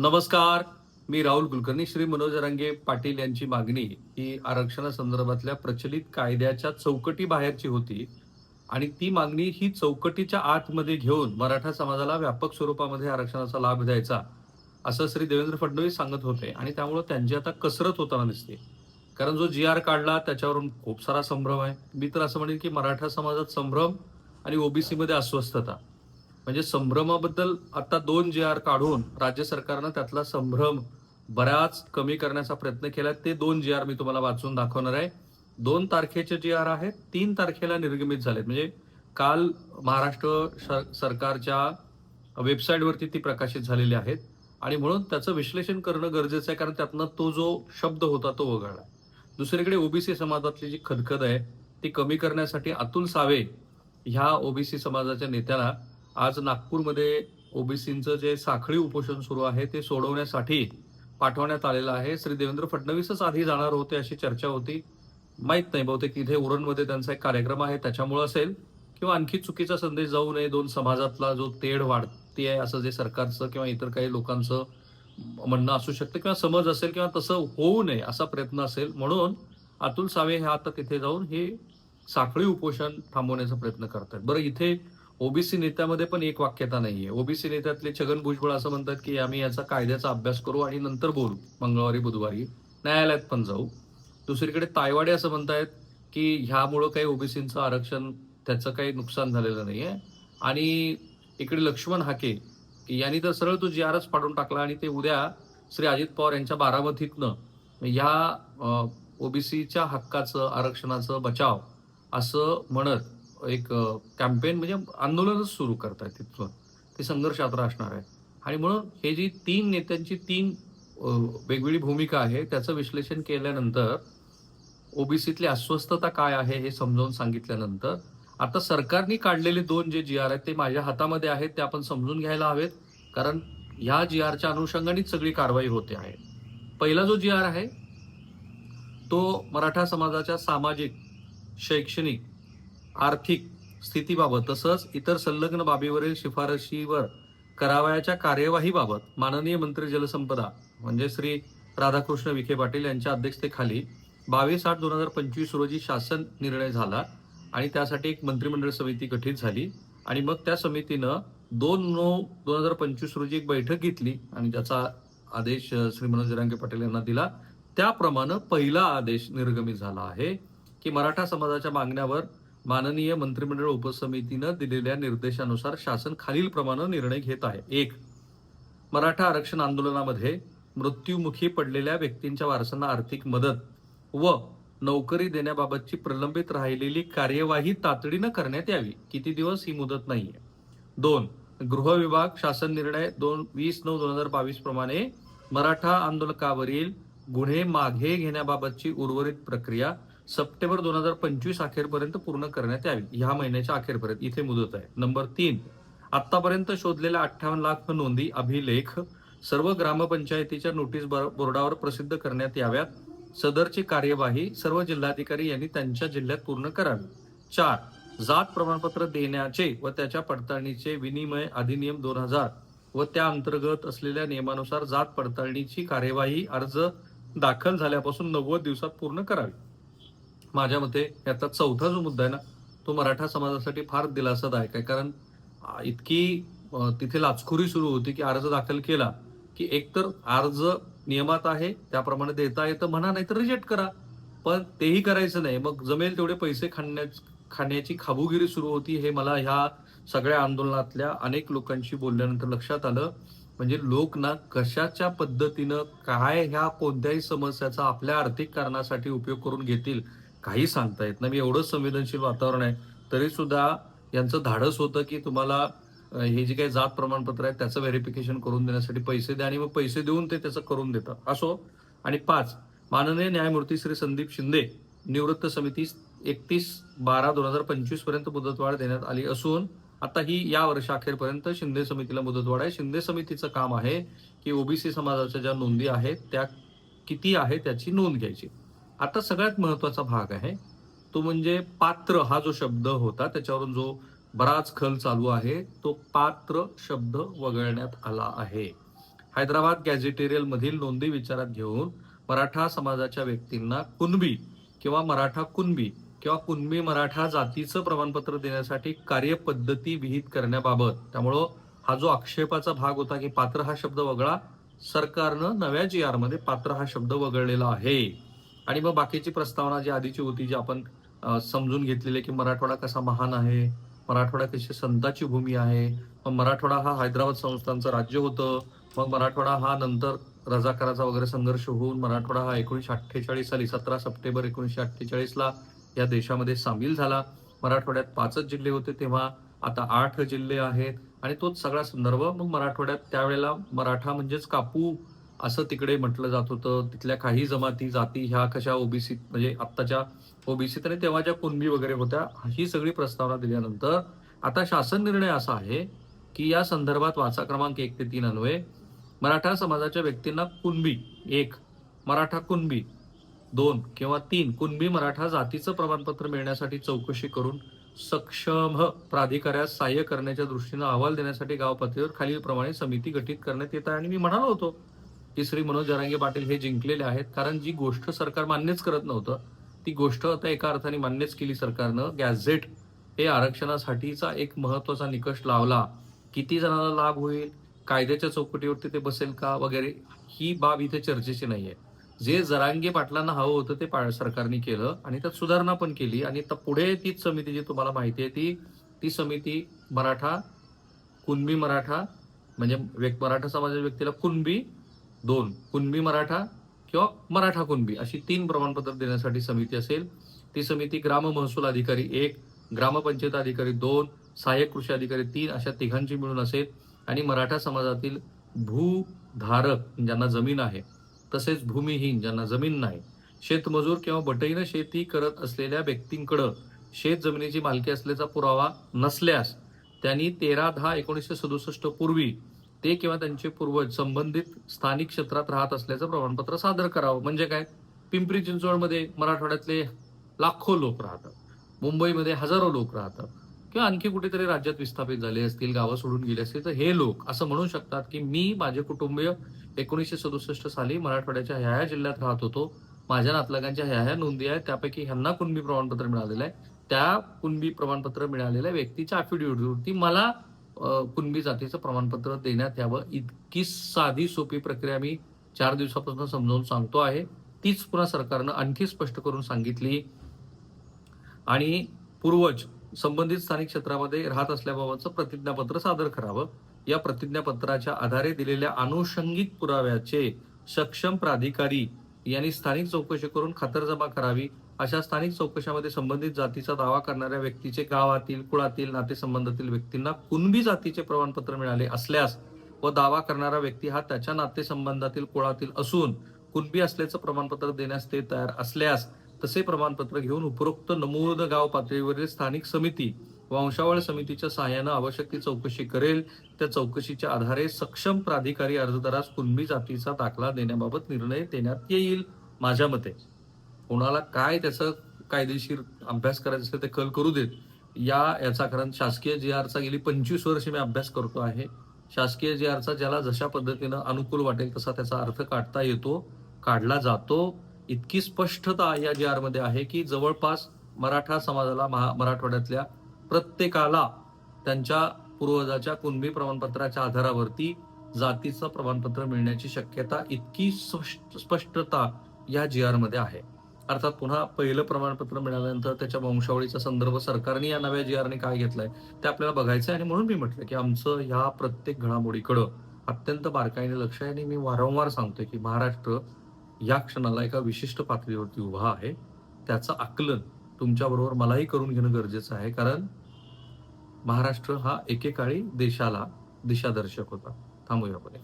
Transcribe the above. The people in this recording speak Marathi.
नमस्कार. मी राहुल कुलकर्णी. श्री मनोज रंगे पाटील यांची मागणी ही आरक्षणासंदर्भातल्या प्रचलित कायद्याच्या चौकटी बाहेरची होती आणि ती मागणी ही चौकटीच्या आतमध्ये घेऊन मराठा समाजाला व्यापक स्वरूपामध्ये आरक्षणाचा लाभ द्यायचा असं श्री देवेंद्र फडणवीस सांगत होते आणि त्यामुळं त्यांची आता कसरत होताना दिसते. कारण जो जी आर काढला त्याच्यावरून खूप सारा संभ्रम आहे. मी तर असं म्हणेन की मराठा समाजात संभ्रम आणि ओबीसीमध्ये अस्वस्थता. म्हणजे संभ्रमाबद्दल आता दोन जे आर काढून राज्य सरकारनं त्यातला संभ्रम बऱ्याच कमी करण्याचा प्रयत्न केला. ते दोन जे आर मी तुम्हाला वाचून दाखवणार आहे. दोन तारखेचे जे आर आहेत तीन तारखेला निर्गमित झालेत. म्हणजे काल महाराष्ट्र सरकारच्या वेबसाईटवरती ती प्रकाशित झालेली आहेत. आणि म्हणून त्याचं विश्लेषण करणं गरजेचं आहे कारण त्यातनं तो जो शब्द होता तो वगळला. दुसरीकडे ओबीसी समाजातली जी खदखद आहे ती कमी करण्यासाठी अतुल सावे ह्या ओबीसी समाजाच्या नेत्याला आज नागपूरमध्ये ओबीसींचं जे साखळी उपोषण सुरू आहे ते सोडवण्यासाठी पाठवण्यात आलेलं आहे. श्री देवेंद्र फडणवीसच आधी जाणार होते अशी चर्चा होती. माहीत नाही बहुतेक इथे उरणमध्ये त्यांचा एक कार्यक्रम आहे त्याच्यामुळे असेल किंवा आणखी चुकीचा संदेश जाऊ नये दोन समाजातला जो तेढ वाढते आहे असं जे सरकारचं किंवा इतर काही लोकांचं म्हणणं असू शकतं किंवा समज असेल किंवा तसं होऊ नये असा प्रयत्न असेल. म्हणून अतुल सावे हे आता तिथे जाऊन हे साखळी उपोषण थांबवण्याचा प्रयत्न करतात बरं इथे ओबीसी नेत्यामध्ये पण एक वाक्यता नाहीये. ओबीसी नेत्यातले छगन भुजबळ असं म्हणतात की आम्ही याचा कायद्याचा अभ्यास करू आणि नंतर बोलू. मंगळवारी बुधवारी न्यायालयात पण जाऊ. दुसरीकडे तायवाडे असं म्हणतायत की ह्यामुळं काही ओबीसींचं आरक्षण त्याचं काही नुकसान झालेलं नाही आहे आणि इकडे लक्ष्मण हाके की यांनी तर सरळ तो जी आरच पाडून टाकला आणि ते उद्या श्री अजित पवार यांच्या बारामतीतनं ह्या ओबीसीच्या हक्काचं आरक्षणाचं बचाव असं म्हणत एक कॅम्पेन म्हणजे आंदोलनच सुरू करतायत तिथून. ते संघर्ष यात्रा असणार आहे आणि म्हणून हे जी तीन नेत्यांची तीन वेगवेगळी भूमिका आहे त्याचं विश्लेषण केल्यानंतर ओबीसीतली अस्वस्थता काय आहे हे समजावून सांगितल्यानंतर आता सरकारने काढलेले दोन जे जी आर आहेत ते माझ्या हातामध्ये आहेत ते आपण समजून घ्यायला हवेत. कारण ह्या जी आरच्या अनुषंगानेच सगळी कारवाई होते आहे. पहिला जो जी आर आहे तो मराठा समाजाच्या सामाजिक शैक्षणिक आर्थिक स्थितीबाबत तसंच इतर संलग्न बाबीवरील शिफारशीवर करावयाच्या कार्यवाहीबाबत माननीय मंत्री जलसंपदा म्हणजे श्री राधाकृष्ण विखे पाटील यांच्या अध्यक्षतेखाली बावीस आठ दोन हजार पंचवीस रोजी शासन निर्णय झाला आणि त्यासाठी एक मंत्रिमंडळ समिती गठीत झाली आणि मग त्या समितीनं दोन नऊ दोन हजार पंचवीस रोजी एक बैठक घेतली आणि ज्याचा आदेश श्री मनोज जरांगे पाटील यांना दिला. त्याप्रमाणे पहिला आदेश निर्गमित झाला आहे की मराठा समाजाच्या मागण्यावर माननीय मंत्रिमंडळ उपसमितीनं दिलेल्या निर्देशानुसार शासन खालीलप्रमाणे निर्णय घेत आहे. एक मराठा आरक्षण आंदोलनामध्ये मृत्युमुखी पडलेल्या व्यक्तींच्या वारसांना आर्थिक मदत व नोकरी देण्याबाबतची प्रलंबित राहिलेली कार्यवाही तातडीनं करण्यात यावी. किती दिवस ही मुदत नाहीये. दोन गृह विभाग शासन निर्णय दोन वीस नऊ दोन हजार बावीस प्रमाणे मराठा आंदोलकावरील गुन्हे मागे घेण्याबाबतची उर्वरित प्रक्रिया सप्टेंबर दोन हजार पंचवीस अखेरपर्यंत पूर्ण करण्यात यावी. ह्या महिन्याच्या अखेरपर्यंत इथे मुदत आहे. नंबर तीन आतापर्यंत शोधलेल्या अठ्ठावन्न लाख नोंदी अभिलेख सर्व ग्रामपंचायतीच्या नोटीस बोर्डावर प्रसिद्ध करण्यात याव्यात. सदरची कार्यवाही सर्व जिल्हाधिकारी यांनी त्यांच्या जिल्ह्यात पूर्ण करावी. चार जात प्रमाणपत्र देण्याचे व त्याच्या पडताळणीचे विनिमय अधिनियम दोन हजार व त्या अंतर्गत असलेल्या नियमानुसार जात पडताळणीची कार्यवाही अर्ज दाखल झाल्यापासून नव्वद दिवसात पूर्ण करावी. माझ्या मते याचा चौथा जो मुद्दा आहे ना तो मराठा समाजासाठी फार दिलासादायक आहे. कारण इतकी तिथे लाचखोरी सुरू होती की अर्ज दाखल केला की एकतर अर्ज नियमात आहे त्याप्रमाणे देता येतं म्हणा नाही तर रिजेक्ट करा. पण तेही करायचं नाही. मग जमेल तेवढे पैसे खाण्या खाण्याची खाबुगिरी सुरू होती हे मला ह्या सगळ्या आंदोलनातल्या अनेक लोकांशी बोलल्यानंतर लक्षात आलं. म्हणजे लोक ना कशाच्या पद्धतीनं काय ह्या कोणत्याही समस्याचा आपल्या आर्थिक कारणासाठी उपयोग करून घेतील काही सांगता येत नाही. मी एवढं संवेदनशील वातावरण आहे. तरी सुद्धा यांचं धाडस होतं की तुम्हाला हे जे काही जात प्रमाणपत्र आहे त्याचं व्हेरिफिकेशन करून देण्यासाठी पैसे द्या आणि मग पैसे देऊन ते त्याचं करून देतात. असो. आणि पाच. माननीय न्यायमूर्ती श्री संदीप शिंदे निवृत्त समिती एकतीस बारा दोन हजार पंचवीसपर्यंत मुदतवाढ देण्यात आली असून आता ही या वर्षाखेरपर्यंत शिंदे समितीला मुदतवाढ आहे. शिंदे समितीचं काम आहे की ओबीसी समाजाच्या ज्या नोंदी आहेत त्या किती आहे त्याची नोंद घ्यायची. आता सगळ्यात महत्त्वाचा भाग आहे तो म्हणजे पात्र हा जो शब्द होता त्याच्यावरून जो बराच खल चालू आहे तो पात्र शब्द वगळण्यात आला आहे. हैदराबाद गॅझेटेरियल मधील नोंदी विचारात घेऊन मराठा समाजाच्या व्यक्तींना कुणबी किंवा मराठा कुणबी किंवा कुणबी मराठा जातीचं प्रमाणपत्र देण्यासाठी कार्यपद्धती विहित करण्याबाबत त्यामुळं हा जो आक्षेपाचा भाग होता की पात्र हा शब्द वगळा सरकारनं नव्या जी आरमध्ये पात्र हा शब्द वगळलेला आहे. आणि मग बाकीची प्रस्तावना जी आधीची होती जी आपण समजून घेतलेली की मराठवाडा कसा महान आहे मराठवाडा कशी संताची भूमी आहे मग मराठवाडा हा हैदराबाद संस्थांचं राज्य होतं मग मराठवाडा हा नंतर रजाकाराचा वगैरे संघर्ष होऊन मराठवाडा हा एकोणीशे अठ्ठेचाळीस साली सतरा सप्टेंबर एकोणीशे अठ्ठेचाळीसला या देशामध्ये सामील झाला. मराठवाड्यात पाचच जिल्हे होते तेव्हा आता आठ जिल्हे आहेत आणि तोच सगळा संदर्भ. मग मराठवाड्यात त्यावेळेला मराठा म्हणजेच कापू असं तिकडे म्हटलं जात होतं. तिथल्या काही जमाती जाती ह्या कशा ओबीसी म्हणजे आत्ताच्या ओबीसीत आणि तेव्हा ज्या कुणबी वगैरे होत्या ही सगळी प्रस्तावना दिल्यानंतर आता शासन निर्णय असा आहे की या संदर्भात वाचा क्रमांक एक ते तीन अन्वये. मराठा समाजाच्या व्यक्तींना कुणबी एक मराठा कुणबी दोन किंवा तीन कुणबी मराठा जातीचं प्रमाणपत्र मिळण्यासाठी चौकशी करून सक्षम प्राधिकाऱ्यास सहाय्य करण्याच्या दृष्टीनं अहवाल देण्यासाठी गाव पातळीवर खालीलप्रमाणे समिती गठीत करण्यात येत आहे. आणि मी म्हणालो होतो की श्री मनोज जरांगे पाटील हे जिंकलेले आहेत. कारण जी गोष्ट सरकार मान्यच करत नव्हतं ती गोष्ट आता एका अर्थाने मान्यच केली सरकारनं. गॅझेट हे आरक्षणासाठीचा एक महत्त्वाचा निकष लावला. किती जणांना लाभ होईल कायद्याच्या चौकटीवरती ते बसेल का वगैरे ही बाब इथे चर्चेची नाही आहे जे जरांगे पाटलांना हवं होतं ते पा- सरकारने केलं आणि त्यात सुधारणा पण केली. आणि आता पुढे तीच समिती जी तुम्हाला माहिती आहे ती ती समिती मराठा कुणबी मराठा म्हणजे मराठा समाजाच्या व्यक्तीला कुणबी दोन कुणबी मराठा किंवा मराठा कुणबी अशी तीन प्रमाणपत्र देण्यासाठी समिती असेल. ती समिती ग्राम महसूल अधिकारी एक ग्रामपंचायत अधिकारी दोन सहाय्यक कृषी अधिकारी तीन अशा तिघांची मिळून असेल. आणि मराठा समाजातील भूधारक ज्यांना जमीन आहे तसेच भूमिहीन ज्यांना जमीन नाही शेतमजूर किंवा बटईनं शेती करत असलेल्या व्यक्तींकडं शेत जमिनीची मालकी असल्याचा पुरावा नसल्यास त्यांनी तेरा दहा एकोणीसशे सदुसष्ट पूर्वी ते किंवा त्यांचे पूर्वज संबंधित स्थानिक क्षेत्रात राहत असल्याचं प्रमाणपत्र सादर करावं. म्हणजे काय? पिंपरी चिंचवडमध्ये मराठवाड्यातले लाखो लोक राहतात. मुंबईमध्ये हजारो लोक राहतात. किंवा आणखी कुठेतरी राज्यात विस्थापित झाले असतील गावं सोडून गेले असतील तर हे लोक असं म्हणू शकतात की मी माझे कुटुंबीय एकोणीसशे सदुसष्ट साली मराठवाड्याच्या ह्या ह्या जिल्ह्यात राहत होतो. माझ्या नातलगांच्या ह्या ह्या नोंदी आहेत. त्यापैकी ह्यांना कुणबी प्रमाणपत्र मिळालेलं आहे. त्या कुणबी प्रमाणपत्र मिळालेल्या व्यक्तीच्या अफिडेव्हिटवरती मला कुणबी जातीचं प्रमाणपत्र देण्यात यावं. इतकी साधी सोपी प्रक्रिया मी चार दिवसापासून समजावून सांगतो आहे. तीच पुन्हा सरकारनं आणखी स्पष्ट करून सांगितली. आणि पूर्वज संबंधित स्थानिक क्षेत्रामध्ये राहत असल्याबाबतचं प्रतिज्ञापत्र सादर करावं. या प्रतिज्ञापत्राच्या आधारे दिलेल्या अनुषंगिक पुराव्याचे सक्षम प्राधिकारी यांनी स्थानिक चौकशी करून खातरजमा करावी. अशा स्थानिक चौकशामध्ये संबंधित जातीचा दावा करणाऱ्या व्यक्तीचे गावातील कुळातील नातेसंबंधातील व्यक्तींना कुणबी जातीचे प्रमाणपत्र मिळाले असल्यास व दावा करणारा व्यक्ती हा त्याच्या नातेसंबंधातील कुळातील असून कुणबी असल्याचं प्रमाणपत्र देण्यास ते तयार असल्यास तसे प्रमाणपत्र घेऊन उपरोक्त नमूद गाव पातळीवरील स्थानिक समिती वंशावळ समितीच्या सहाय्यानं आवश्यक ती चौकशी करेल. त्या चौकशीच्या आधारे सक्षम प्राधिकारी अर्जदारास कुणबी जातीचा दाखला देण्याबाबत निर्णय देण्यात येईल. माझ्या मते. कोणाला काय त्याचं कायदेशीर अभ्यास करायचं असेल ते कल करू देत. या याचा कारण शासकीय जी आरचा गेली पंचवीस वर्ष मी अभ्यास करतो आहे. शासकीय जी आरचा ज्याला जशा पद्धतीनं अनुकूल वाटेल तसा त्याचा अर्थ काढता येतो काढला जातो. इतकी स्पष्टता या जी आरमध्ये आहे की जवळपास मराठा समाजाला महा मराठवाड्यातल्या प्रत्येकाला त्यांच्या पूर्वजाच्या कुणबी प्रमाणपत्राच्या आधारावरती जातीचं प्रमाणपत्र मिळण्याची शक्यता इतकी स्पष्ट- स्पष्टता या जी आरमध्ये आहे. अर्थात पुन्हा पहिलं प्रमाणपत्र मिळाल्यानंतर त्याच्या वंशावळीचा संदर्भ सरकारने या नव्या जी आरने काय घेतलाय ते आपल्याला बघायचं आहे आणि म्हणून मी म्हटलं की आमचं ह्या प्रत्येक घडामोडीकडं अत्यंत बारकाईने लक्ष आहे. आणि मी वारंवार सांगतोय की महाराष्ट्र या क्षणाला एका विशिष्ट पातळीवरती उभा आहे. त्याचं आकलन तुमच्याबरोबर मलाही करून घेणं गरजेचं आहे. कारण महाराष्ट्र हा एकेकाळी देशाला दिशादर्शक होता. थांबूया आपण